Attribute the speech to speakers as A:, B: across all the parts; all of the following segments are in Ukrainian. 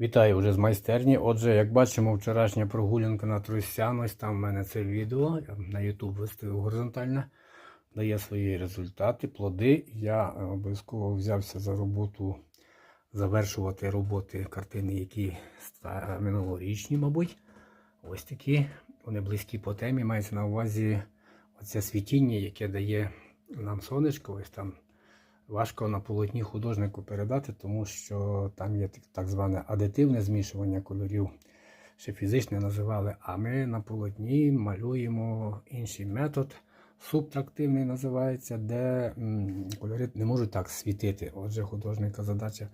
A: Вітаю вже з майстерні. Отже, як бачимо, вчорашня прогулянка на Тростян, ось там в мене це відео. Я на YouTube виставив горизонтально, дає свої результати, плоди. Я обов'язково взявся за роботу завершувати роботи картини, які минулорічні, мабуть. Ось такі. Вони близькі по темі. Мається на увазі оце світіння, яке дає нам сонечко. Ось там важко на полотні художнику передати, тому що там є так- зване адитивне змішування кольорів, ще фізичне називали. А ми на полотні малюємо інший метод, субтрактивний називається, де кольори не можуть так світити. Отже, художника задача.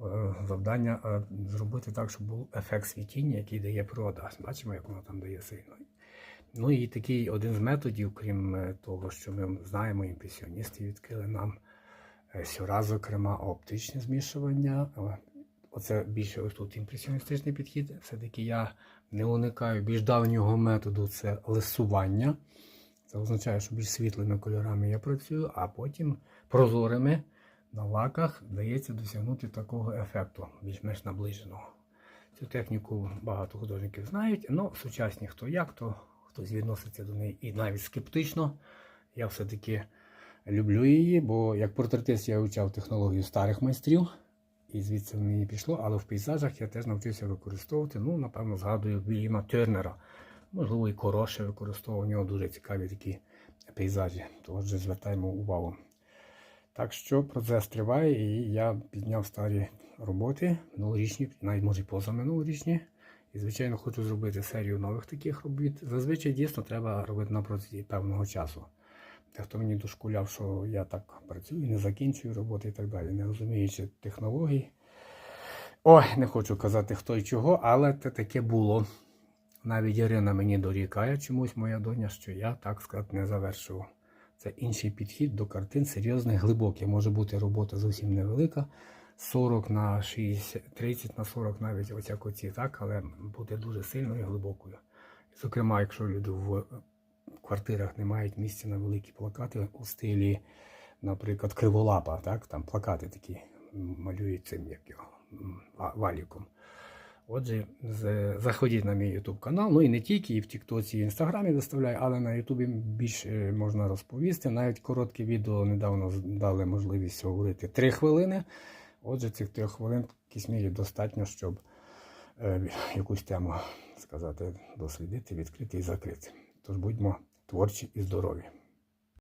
A: е, Завдання е, зробити так, щоб був ефект світіння, який дає природа. Бачимо, як воно там дає сильно. Ну і такий один з методів, крім е, того, що ми знаємо, імпресіоністи відкрили нам сюра, зокрема, оптичне змішування. Оце більше ось тут імпресіоністичний підхід. Все-таки я не уникаю більш давнього методу це лисування. Це означає, що більш світлими кольорами я працюю, а потім прозорими на лаках вдається досягнути такого ефекту, більш-менш наближеного. Цю техніку багато художників знають, але сучасні хто як, то хтось відноситься до неї і навіть скептично. Я все-таки люблю її, бо як портретист я вивчав технологію старих майстрів, і звідси в мені пішло, але в пейзажах я теж навчився використовувати. Ну, напевно, згадую Вільяма Тернера. Можливо, і Короше використовував. У нього дуже цікаві такі пейзажі. Тож звертаємо увагу. Так що процес триває, і я підняв старі роботи, минулорічні, навіть може позаминулорічні. І, звичайно, хочу зробити серію нових таких робіт. Зазвичай дійсно треба робити на протязі певного часу. Дехто мені дошкуляв, що я так працюю, не закінчую роботи і так далі, не розуміючи технологій. Ой, не хочу казати хто і чого, але це таке було. Навіть Ірина мені дорікає чомусь, моя доня, що я, так сказати, не завершував. Це інший підхід до картин, серйозний, глибокий. Може бути робота зовсім невелика, 40 на 60, 30 на 40 навіть оця коці, так, але буде дуже сильною і глибокою. Зокрема, якщо люди в квартирах не мають місця на великі плакати у стилі, наприклад, криволапа, так, там плакати такі малюють цим як його, валіком. Отже, заходіть на мій YouTube канал, ну і не тільки, і в Тіктоці, і в Інстаграмі виставляю, але на Ютубі більше можна розповісти. Навіть коротке відео недавно дали можливість говорити 3 хвилини. Отже, цих 3 хвилин в якійсь достатньо, щоб е, якусь тему сказати, дослідити, відкрити і закрити. Тож будьмо творчі і здорові.